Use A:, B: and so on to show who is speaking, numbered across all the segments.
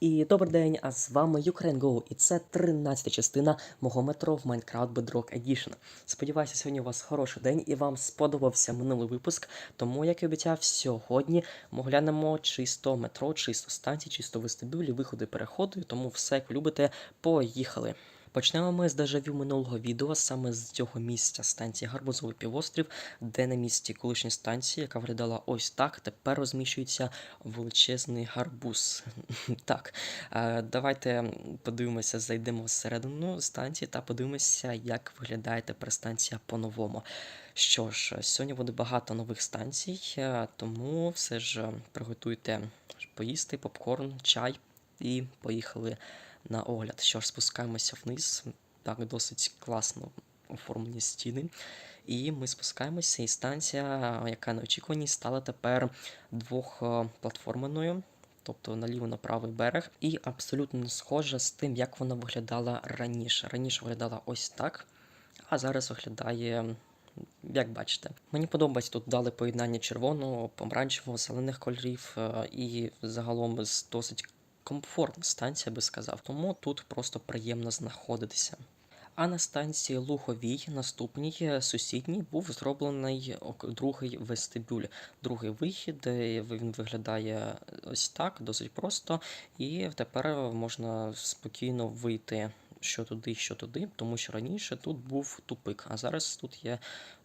A: І добрий день, а з вами UkraineGo, і це 13 частина мого метро в Minecraft Bedrock Edition. Сподіваюся, сьогодні у вас хороший день і вам сподобався минулий випуск. Тому, як і обіцяв, сьогодні ми глянемо чисто метро, чисто станції, чисто вестибюлі, виходи, переходи. Тому все, як любите, поїхали. Почнемо ми з дежавю минулого відео, саме з цього місця станції Гарбузовий півострів, де на місці колишньої станції, яка виглядала ось так, тепер розміщується величезний гарбуз. Так, е, давайте подивимося, зайдемо всередину станції та подивимося, як виглядає тепер станція по-новому. Що ж, сьогодні буде багато нових станцій, е, тому все ж приготуйте поїсти, попкорн, чай і поїхали на огляд. Що ж, спускаємося вниз. Так, досить класно оформлені стіни. І ми спускаємося, і станція, яка на очікуванні, стала тепер двохплатформеною, тобто наліво на правий берег, і абсолютно схожа з тим, як вона виглядала раніше. Раніше виглядала ось так, а зараз виглядає. Як бачите, мені подобається тут дали поєднання червоного, помаранчевого, зелених кольорів е, і загалом з досить комфортна станція, би сказав, тому тут просто приємно знаходитися. А на станції Луховій, наступній е, сусідній, був зроблений другий вестибюль. Другий вихід, е, він виглядає ось так, досить просто, і тепер можна спокійно вийти що туди, що туди, тому що раніше тут був тупик, а зараз тут є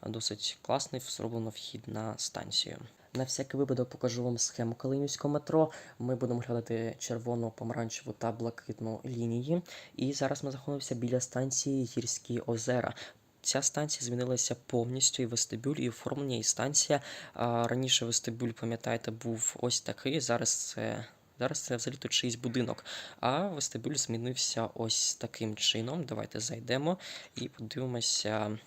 A: досить класний зроблено вхід на станцію. На всякий випадок покажу вам схему Калинівського метро. Ми будемо глядати червону, помаранчеву та блакитну лінії. І зараз ми знаходимося біля станції Гірські озера. Ця станція змінилася повністю і вестибюль, і оформлення, і станція. А, раніше вестибюль, пам'ятаєте, був ось такий. Зараз це. Зараз це взагалі то чийсь будинок. А вестибюль змінився ось таким чином. Давайте зайдемо і подивимося,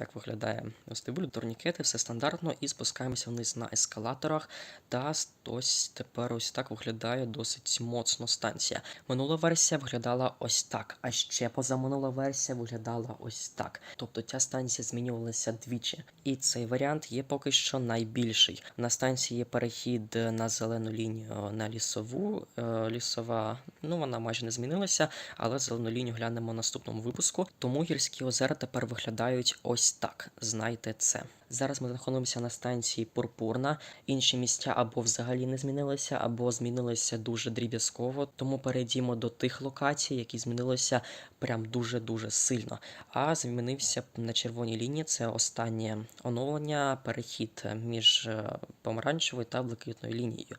A: як виглядає вестибюль, турнікети, все стандартно, і спускаємося вниз на ескалаторах. Та ось тепер ось так виглядає досить моцно станція. Минула версія виглядала ось так, а ще позаминула версія виглядала ось так. Тобто ця станція змінювалася двічі. І цей варіант є поки що найбільший. На станції є перехід на зелену лінію на лісову. Е, Лісова, ну вона майже не змінилася, але зелену лінію глянемо в наступному випуску. Тому гірські озера тепер виглядають ось так. Знайте це. Зараз ми знаходимося на станції Пурпурна. Інші місця або взагалі не змінилися, або змінилися дуже дріб'язково. Тому перейдімо до тих локацій, які змінилися прям дуже-дуже сильно. А змінився на червоній лінії. Це останнє оновлення, перехід між е, помаранчевою та блакитною лінією.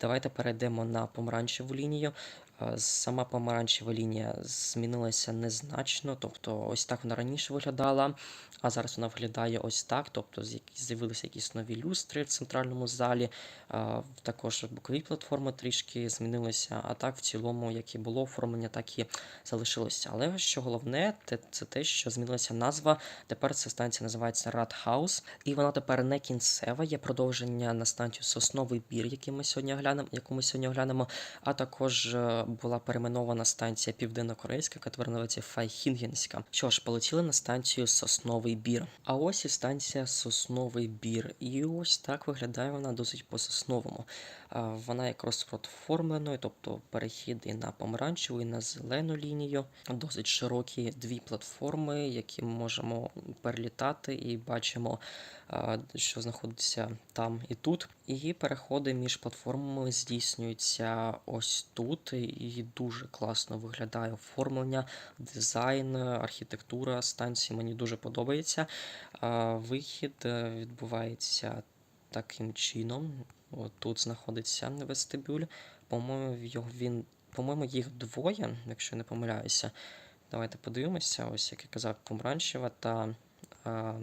A: Давайте перейдемо на помаранчеву лінію. Е, Сама помаранчева лінія змінилася незначно, тобто ось так вона раніше виглядала, а зараз вона виглядає ось так. Тобто з'явилися якісь нові люстри в центральному залі. е, Також бокові платформи трішки змінилися, а так в цілому, як і було оформлення, так і залишилося. Але що головне, це те, що змінилася назва. Тепер ця станція називається Радхаус, і вона тепер не кінцева. Є продовження на станцію Сосновий Бір, який ми сьогодні глянемо, яку ми сьогодні оглянемо. А також е, була перейменована станція Південно-Корейська, яка називається Файхінгенська. Що ж, полетіли на станцію Сосновий Бір. А ось і станція Сосновий Бір. І ось так виглядає вона досить по-сосновому. Вона як розпрот оформленою, тобто перехід і на помаранчеву, і на зелену лінію. Досить широкі дві платформи, які ми можемо перелітати, і бачимо, що знаходиться там і тут. І переходи між платформами здійснюються ось тут, і дуже класно виглядає оформлення, дизайн, архітектура станції мені дуже подобається. Вихід е, відбувається таким чином. От тут знаходиться вестибюль. По-моєму, він. По-моєму, їх двоє, якщо не помиляюся. Давайте подивимося. Ось, як я казав, помаранчева та а,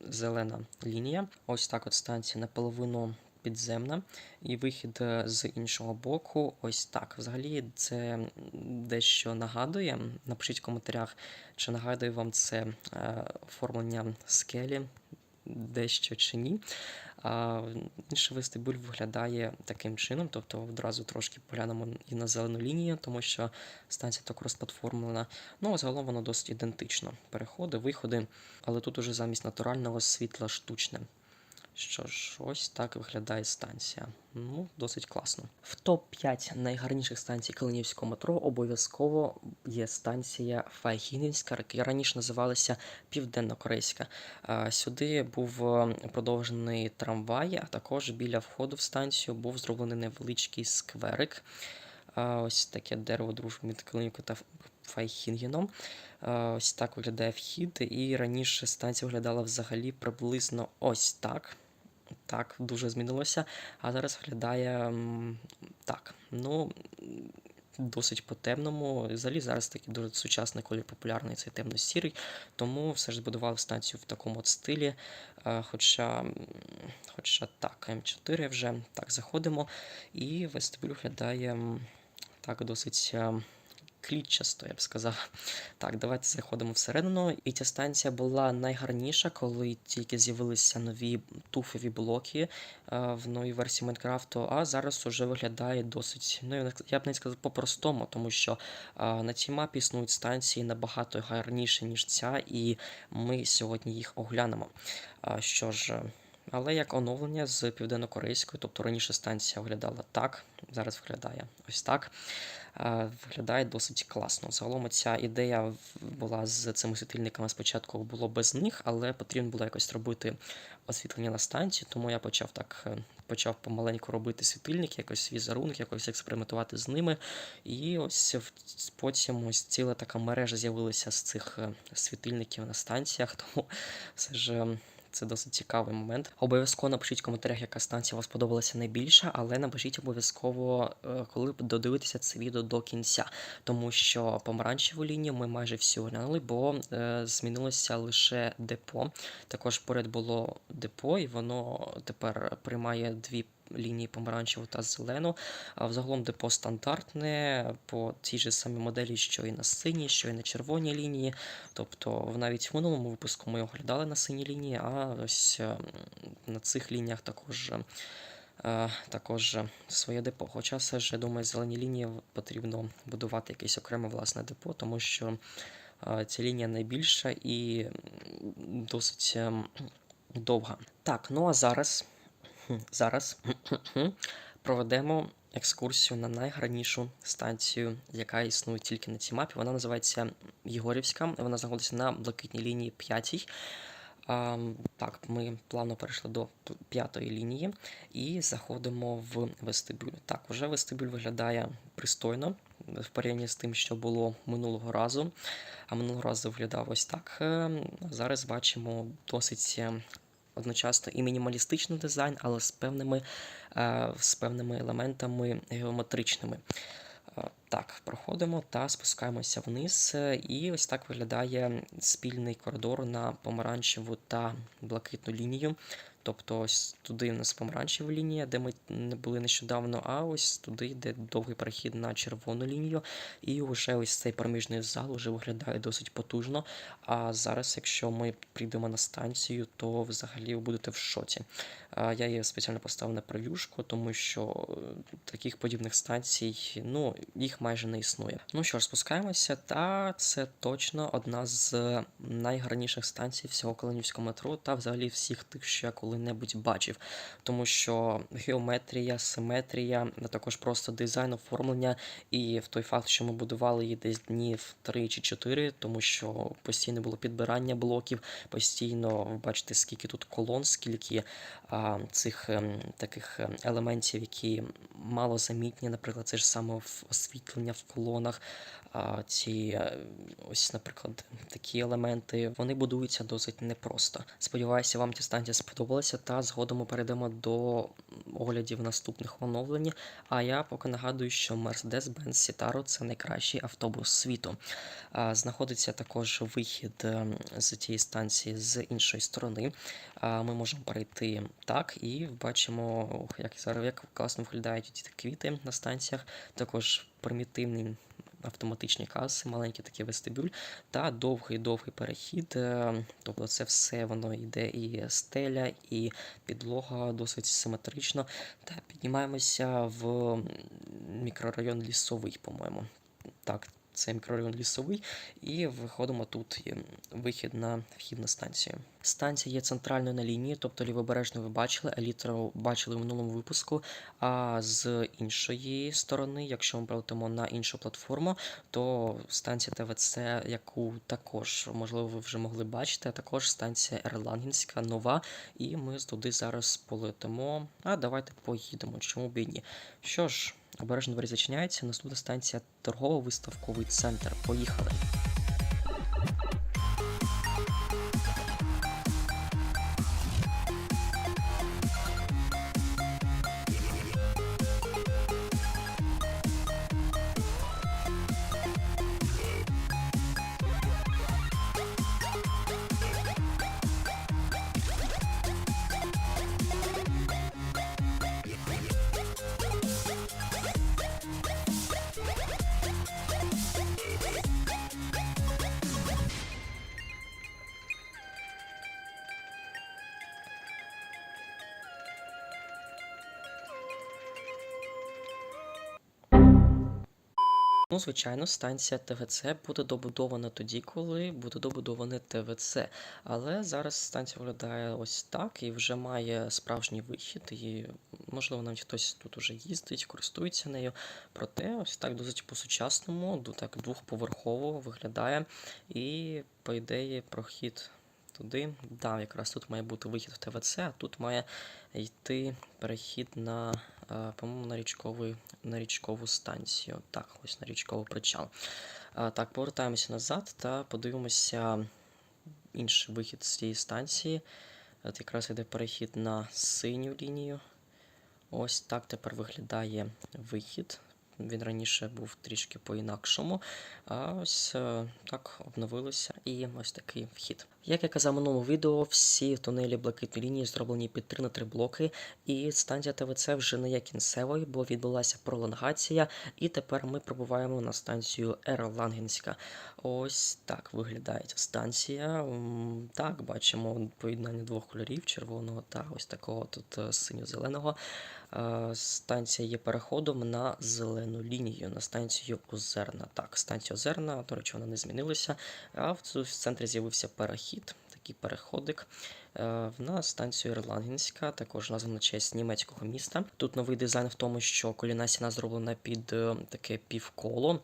A: зелена лінія. Ось так от станція наполовину підземна. І вихід е, з іншого боку, ось так. Взагалі, це дещо нагадує. Напишіть в коментарях, чи нагадує вам це е, оформлення скелі, дещо чи ні. А інший вестибюль виглядає таким чином, тобто одразу трошки поглянемо і на зелену лінію, тому що станція так розплатформлена. Ну, загалом воно досить ідентично. Переходи, виходи, але тут уже замість натурального світла штучне. Що ж, ось так виглядає станція. Ну, досить класно. В топ-5 найгарніших станцій Калинівського метро обов'язково є станція Файгінівська, яка раніше називалася Південно-Корейська. Сюди був е, продовжений трамвай, а також біля входу в станцію був зроблений невеличкий скверик. Ось таке дерево дружби між Калинівкою та Файхінгеном. Ось так виглядає вхід, і раніше станція виглядала взагалі приблизно ось так. Так, дуже змінилося. А зараз виглядає так. Ну, досить по-темному. Взагалі зараз такий дуже сучасний колір популярний, цей темно-сірий. Тому все ж збудували станцію в такому от стилі. Е, Хоча, хоча так, М4 вже так заходимо. І вестибюль виглядає так досить. Е, Клітчасто, я б сказав. Так, давайте заходимо всередину. І ця станція була найгарніша, коли тільки з'явилися нові туфові блоки е, в новій версії Майнкрафту. А зараз уже виглядає досить, ну я б- не сказав по-простому, тому що е, на цій мапі існують станції набагато гарніші, ніж ця, і ми сьогодні їх оглянемо. А, що ж. е, Але як оновлення з південно-корейської, тобто раніше станція виглядала так, зараз виглядає ось так. Е, Виглядає досить класно. Загалом ця ідея була з цими світильниками спочатку було без них, але потрібно було якось робити освітлення на станції, тому я почав так. е, Почав помаленьку робити світильники, якось візерунок, якось експериментувати з ними. І ось потім ось ціла така мережа з'явилася з цих е, світильників на станціях, тому все ж. Це досить цікавий момент. Обов'язково напишіть в коментарях, яка станція вам сподобалася найбільше, але напишіть обов'язково, е, коли додивитися це відео до кінця, тому що помаранчеву лінію ми майже всю оглянули, бо е, змінилося лише депо. Також поряд було депо, і воно тепер приймає дві. Лінії помаранчеву та зелену. А взагалом депо стандартне по тій же самій моделі, що і на синій, що і на червоній лінії. Тобто, навіть в минулому випуску ми оглядали на синій лінії, а ось е, на цих лініях також. е, Також своє депо. Хоча все ж, я думаю, зелені лінії потрібно будувати якесь окреме власне депо, тому що е, ця лінія найбільша і досить ем, довга. Так, ну а зараз, зараз проведемо екскурсію на найгарнішу станцію, яка існує тільки на цій мапі. Вона називається Єгорівська. Вона знаходиться на блакитній лінії 5. А, так, ми плавно перейшли до п'ятої лінії і заходимо в вестибюль. Так, уже вестибюль виглядає пристойно в порівнянні з тим, що було минулого разу. А минулого разу виглядав ось так. Е, Зараз бачимо досить одночасно і мінімалістичний дизайн, але з певними, е, з певними елементами геометричними. Е, Так, проходимо та спускаємося вниз. е, І ось так виглядає спільний коридор на помаранчеву та блакитну лінію. Тобто ось туди у нас помаранчева лінія, де ми не були нещодавно, а ось туди йде довгий перехід на червону лінію. І вже ось цей проміжний зал вже виглядає досить потужно. А зараз, якщо ми прийдемо на станцію, то взагалі ви будете в шоці. Я її спеціально поставив на прев'юшку, тому що е, таких подібних станцій, ну, їх майже не існує. Ну що ж, спускаємося, та це точно одна з найгарніших станцій всього Калинівського метро та взагалі всіх тих, що я коли-небудь бачив. Тому що геометрія, симетрія, а також просто дизайн, оформлення, і в той факт, що ми будували її десь днів 3 чи 4, тому що постійно було підбирання блоків, постійно бачите, скільки тут колон, скільки цих ем, таких ем, елементів, які мало замітні, наприклад, це ж саме освітлення в колонах. Ці е, ось, наприклад, такі елементи вони будуються досить непросто. Сподіваюся, вам ці станції сподобалися, та згодом ми перейдемо до оглядів наступних оновлень. А я поки нагадую, що Mercedes-Benz Citaro – це найкращий автобус світу. Знаходиться також вихід ем, з тієї станції з іншої сторони. Ми можемо перейти так і бачимо, ох, як зараз як класно виглядають ці квіти на станціях. Також примітивний. Автоматичні каси, маленький такий вестибюль та довгий-довгий перехід. е, Тобто це все воно йде і стеля, і підлога досить симетрично. Та піднімаємося в мікрорайон лісовий, по-моєму. Так, це мікрорайон лісовий, і виходимо тут. Є вихід на вхід на станцію. Станція є центральною на лінії, тобто лівобережно ви бачили, елітру бачили в минулому випуску. А з іншої сторони, якщо ми прилетимо на іншу платформу, то станція ТВЦ, яку також можливо ви вже могли бачити, а також станція Ерлангенська нова. І ми туди зараз полетимо. А давайте поїдемо. Чому б і ні? Що ж, обережно двері зачиняються. Наступна станція торгово-виставковий центр. Поїхали. Ну, звичайно, станція ТВЦ буде добудована тоді, коли буде добудоване ТВЦ. Але зараз станція виглядає ось так і вже має справжній вихід. І, можливо, навіть хтось тут уже їздить, користується нею. Проте, ось так досить по-сучасному, так двохповерхово виглядає. І, по ідеї, прохід туди. Да, якраз тут має бути вихід в ТВЦ, а тут має йти перехід на, по-моєму, на річковий на річкову станцію. Так, ось на річковий причал. Так, повертаємося назад та подивимося інший вихід з цієї станції. От якраз йде перехід на синю лінію. Ось так тепер виглядає вихід. Він раніше був трішки по-інакшому. А ось е, так обновилося і ось такий вхід. Як я казав в минулому відео, всі тунелі блакитної лінії зроблені під 3 на 3 блоки, і станція ТВЦ вже не є кінцевою, бо відбулася пролонгація, і тепер ми пробуваємо на станцію Ерлангенська. Ось так виглядає станція. Так, бачимо поєднання двох кольорів червоного та ось такого тут е, синьо-зеленого. Е, Станція є переходом на зелену лінію, на станцію Озерна. Так, станція Озерна, до речі, вона не змінилася. А в центрі з'явився перехід, такий переходик. е, На станцію Ірлангенська, також названа честь німецького міста. Тут новий дизайн в тому, що коліна стіна зроблена під е, таке півколо.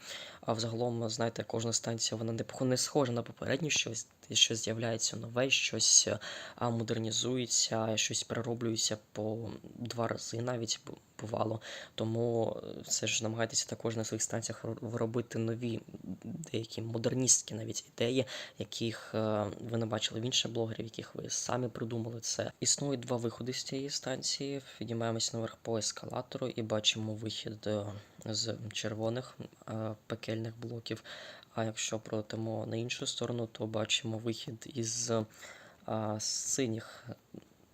A: А взагалом, знаєте, кожна станція вона не, не схожа на попередню, щось, щось з'являється нове, щось а, модернізується, щось перероблюється по два рази навіть бувало. Тому е, все ж намагайтеся також на своїх станціях ро- робити нові деякі модерністські навіть ідеї, яких е, ви не бачили в інших блогерів, яких ви самі придумали це. Існують два виходи з цієї станції. Піднімаємося наверх по ескалатору і бачимо вихід е, з червоних е, пекельних блоків. А якщо пролетимо на іншу сторону, то бачимо вихід із а, синіх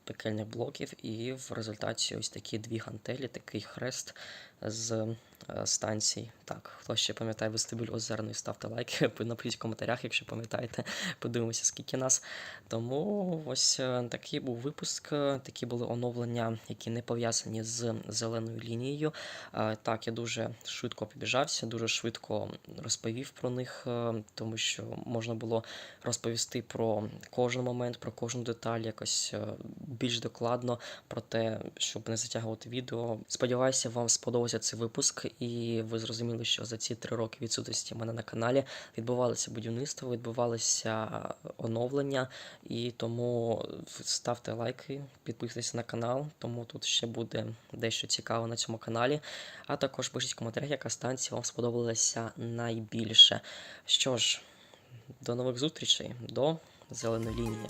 A: пекельних блоків, і в результаті ось такі дві гантелі, такий хрест з е, станцій. Так, хто ще пам'ятає вестибюль озерної, ставте лайки, напишіть в коментарях, якщо пам'ятаєте, подивимося, скільки нас. Тому ось е, такий був випуск, е, такі були оновлення, які не пов'язані з зеленою лінією. Е, Так, я дуже швидко побіжався, дуже швидко розповів про них, тому що можна було розповісти про кожен момент, про кожну деталь, якось більш докладно про те, щоб не затягувати відео. Сподіваюся, вам сподобався цей випуск, і ви зрозуміли, що за ці три роки відсутності в мене на каналі відбувалося будівництво, відбувалися оновлення, і тому ставте лайки, підписуйтесь на канал, тому тут ще буде дещо цікаве на цьому каналі. А також пишіть в коментарях, яка станція вам сподобалася найбільше. Що ж, до нових зустрічей, до зеленої лінії.